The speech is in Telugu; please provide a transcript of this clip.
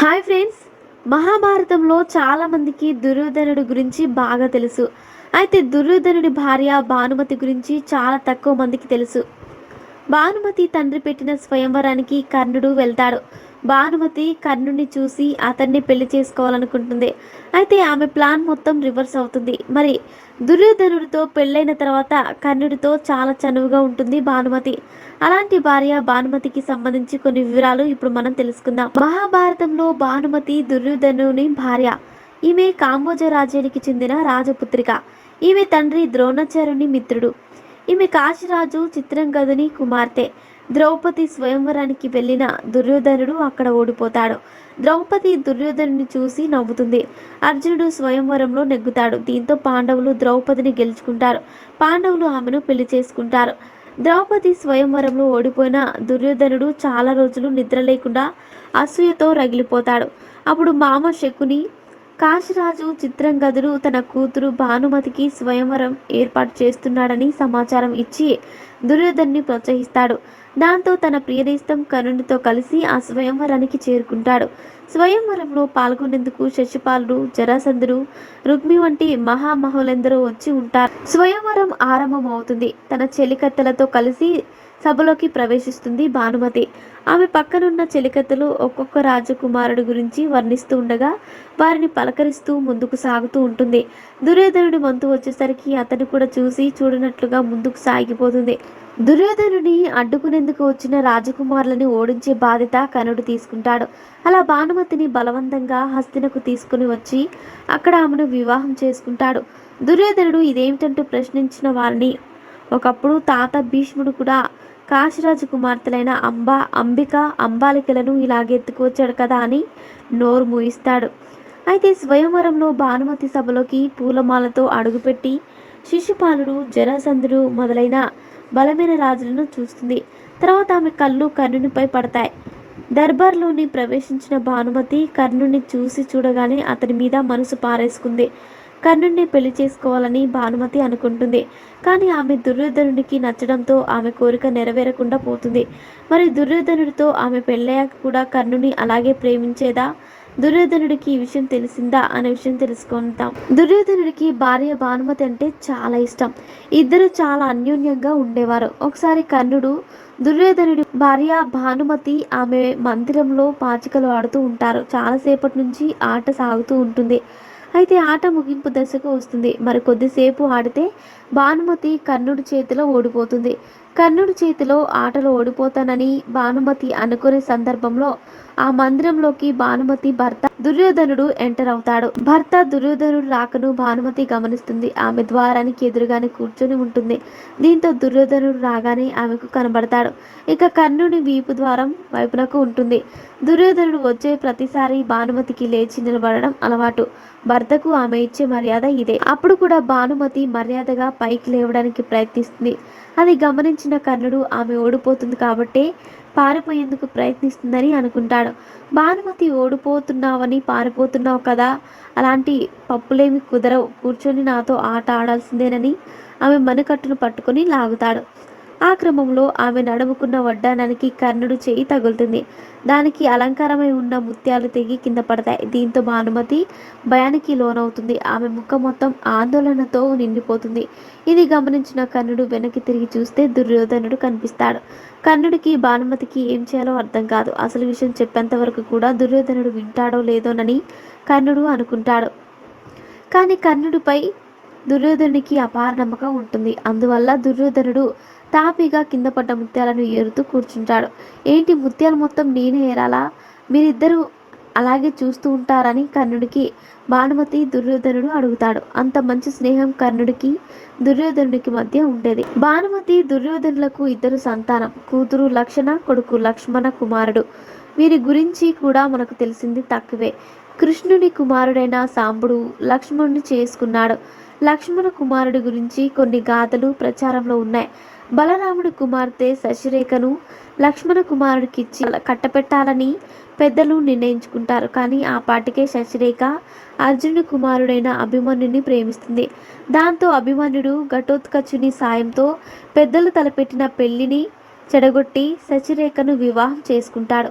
Hi friends. మహాభారతంలో చాలా మందికి దుర్యోధనుడి గురించి బాగా తెలుసు. అయితే దుర్యోధనుడి భార్య భానుమతి గురించి చాలా తక్కువ మందికి తెలుసు. భానుమతి తండ్రి పెట్టిన స్వయంవరానికి కర్ణుడు వెళ్తాడు. భానుమతి కర్ణుడిని చూసి అతన్ని పెళ్ళి చేసుకోవాలనుకుంటుంది. అయితే ఆమె ప్లాన్ మొత్తం రివర్స్ అవుతుంది. మరి దుర్యోధనుడితో పెళ్ళైన తర్వాత కర్ణుడితో చాలా చనువుగా ఉంటుంది భానుమతి. అలాంటి భార్య భానుమతికి సంబంధించి కొన్ని వివరాలు ఇప్పుడు మనం తెలుసుకుందాం. మహాభారతంలో భానుమతి దుర్యోధనుని భార్య. ఈమె కాంబోజ రాజ్యానికి చెందిన రాజపుత్రిక. ఈమె తండ్రి ద్రోణాచార్యుని మిత్రుడు. ఈమె కాశీరాజు చిత్రంగదుని కుమార్తె. ద్రౌపది స్వయంవరానికి వెళ్ళిన దుర్యోధనుడు అక్కడ ఓడిపోతాడు. ద్రౌపది దుర్యోధనుని చూసి నవ్వుతుంది. అర్జునుడు స్వయంవరంలో నెగ్గుతాడు. దీంతో పాండవులు ద్రౌపదిని గెలుచుకుంటారు. పాండవులు ఆమెను పెళ్ళి చేసుకుంటారు. ద్రౌపది స్వయంవరంలో ఓడిపోయిన దుర్యోధనుడు చాలా రోజులు నిద్ర లేకుండా అసూయతో రగిలిపోతాడు. అప్పుడు మామ శకుని కాశీరాజు చిత్రంగదుడు తన కూతురు భానుమతికి స్వయంవరం ఏర్పాటు చేస్తున్నాడని సమాచారం ఇచ్చి దుర్యోధన్ని ప్రోత్సహిస్తాడు. దాంతో తన ప్రియదీస్తం కరుణితో కలిసి ఆ స్వయంవరానికి చేరుకుంటాడు. స్వయంవరంలో పాల్గొనేందుకు శశిపాలుడు జరాసంధుడు రుక్మి వంటి మహామహులెందరూ వచ్చి ఉంటారు. స్వయంవరం ఆరంభం అవుతుంది తన చెలికత్తెలతో కలిసి సభలోకి ప్రవేశిస్తుంది భానుమతి. ఆమె పక్కనున్న చెలికత్తెలు ఒక్కొక్క రాజకుమారుడి గురించి వర్ణిస్తూ ఉండగా వారిని పలకరిస్తూ ముందుకు సాగుతూ ఉంటుంది. దుర్యోధనుడి వంతు వచ్చేసరికి అతను కూడా చూసి చూడనట్లుగా ముందుకు సాగిపోతుంది. దుర్యోధనుని అడ్డుకునేందుకు వచ్చిన రాజకుమారులని ఓడించే బాధ్యత కనుడు తీసుకుంటాడు. అలా భానుమతిని బలవంతంగా హస్తినకు తీసుకుని వచ్చి అక్కడ ఆమెను వివాహం చేసుకుంటాడు. దుర్యోధనుడు ఇదేమిటంటూ ప్రశ్నించిన వారిని ఒకప్పుడు తాత భీష్ముడు కూడా కాశీరాజు కుమార్తెలైన అంబ అంబిక అంబాలికలను ఇలాగే ఎత్తుకువచ్చాడు కదా అని నోరు మూయిస్తాడు. అయితే స్వయంవరంలో భానుమతి సభలోకి పూలమాలతో అడుగుపెట్టి శిశుపాలుడు జరాసంధుడు మొదలైన బలమైన రాజులను చూస్తుంది. తర్వాత ఆమె కళ్ళు కర్ణునిపై పడతాయి. దర్బార్లోని ప్రవేశించిన భానుమతి కర్ణుని చూసి చూడగానే అతని మీద మనసు పారేసుకుంది. కర్ణుడిని పెళ్ళి చేసుకోవాలని భానుమతి అనుకుంటుంది. కానీ ఆమె దుర్యోధనుడికి నచ్చడంతో ఆమె కోరిక నెరవేరకుండా పోతుంది. మరి దుర్యోధనుడితో ఆమె పెళ్ళయ్యాక కూడా కర్ణుని అలాగే ప్రేమించేదా? దుర్యోధనుడికి ఈ విషయం తెలిసిందా అనే విషయం తెలుసుకుంటాం దుర్యోధనుడికి భార్య భానుమతి అంటే చాలా ఇష్టం. ఇద్దరు చాలా అన్యోన్యంగా ఉండేవారు. ఒకసారి కర్ణుడు దుర్యోధనుడి భార్య భానుమతి ఆమె మందిరంలో పాచికలు ఆడుతూ ఉంటారు. చాలాసేపటి నుంచి ఆట సాగుతూ ఉంటుంది. అయితే ఆట ముగింపు దశకు వస్తుంది. మరి కొద్దిసేపు ఆడితే భానుమతి కర్ణుడి చేతిలో ఓడిపోతుంది. కర్ణుడి చేతిలో ఆటలో ఓడిపోతానని భానుమతి అనుకునే సందర్భంలో ఆ మందిరంలోకి భానుమతి భర్త దుర్యోధనుడు ఎంటర్ అవుతాడు. భర్త దుర్యోధనుడు రాకను భానుమతి గమనిస్తుంది. ఆమె ద్వారానికి ఎదురుగానే కూర్చొని ఉంటుంది. దీంతో దుర్యోధనుడు రాగానే ఆమెకు కనబడతాడు. ఇక కర్ణుడి వీపు ద్వారం వైపునకు ఉంటుంది. దుర్యోధనుడు వచ్చే ప్రతిసారి భానుమతికి లేచి నిలబడడం అలవాటు. భర్తకు ఆమె ఇచ్చే మర్యాద ఇదే. అప్పుడు కూడా భానుమతి మర్యాదగా పైకి లేవడానికి ప్రయత్నిస్తుంది. అది గమనించిన కర్ణుడు ఆమె ఓడిపోతుంది కాబట్టే పారిపోయేందుకు ప్రయత్నిస్తుందని అనుకుంటాడు. భానుమతి ఓడిపోతున్నావని పారిపోతున్నావు కదా. అలాంటి పప్పులేమి కుదరవు. కూర్చొని నాతో ఆట ఆడాల్సిందేనని ఆమె మణికట్టును పట్టుకొని లాగుతాడు. ఆ క్రమంలో ఆమె నడుముకున్న వడ్డానానికి కర్ణుడు చేయి తగులుతుంది. దానికి అలంకారమై ఉన్న ముత్యాలు తెగి కింద పడతాయి. దీంతో భానుమతి భయానికి లోనవుతుంది. ఆమె ముఖం మొత్తం ఆందోళనతో నిండిపోతుంది. ఇది గమనించిన కర్ణుడు వెనక్కి తిరిగి చూస్తే దుర్యోధనుడు కనిపిస్తాడు. కర్ణుడికి భానుమతికి ఏం చేయాలో అర్థం కాదు. అసలు విషయం చెప్పేంత వరకు కూడా దుర్యోధనుడు వింటాడో లేదోనని కర్ణుడు అనుకుంటాడు. కానీ కర్ణుడిపై దుర్యోధనుడికి అపార నమ్మకం ఉంటుంది. అందువల్ల దుర్యోధనుడు తాపీగా కింద పడ్డ ముత్యాలను ఏరుతూ కూర్చుంటాడు. ఏంటి ముత్యాలు మొత్తం నేనే ఏరాలా? మీరిద్దరూ అలాగే చూస్తూ ఉంటారని కర్ణుడికి భానుమతి దుర్యోధనుడు అడుగుతాడు. అంత మంచి స్నేహం కర్ణుడికి దుర్యోధనుడికి మధ్య ఉండేది. భానుమతి దుర్యోధనులకు ఇద్దరు సంతానం కూతురు లక్షణ కొడుకు లక్ష్మణ కుమారుడు. వీరి గురించి కూడా మనకు తెలిసింది తక్కువే. కృష్ణుని కుమారుడైన సాంబుడు లక్ష్మణుని చేసుకున్నాడు. లక్ష్మణ కుమారుడి గురించి కొన్ని గాథలు ప్రచారంలో ఉన్నాయి. బలరాముడి కుమార్తె శశిరేఖను లక్ష్మణ కుమారుడికి ఇచ్చి కట్టపెట్టాలని పెద్దలు నిర్ణయించుకుంటారు. కానీ ఆ పాటికే శశిరేఖ అర్జునుడి కుమారుడైన అభిమన్యుని ప్రేమిస్తుంది. దాంతో అభిమన్యుడు ఘటోత్కచుని సాయంతో పెద్దలు తలపెట్టిన పెళ్ళిని చెడగొట్టి శశిరేఖను వివాహం చేసుకుంటాడు.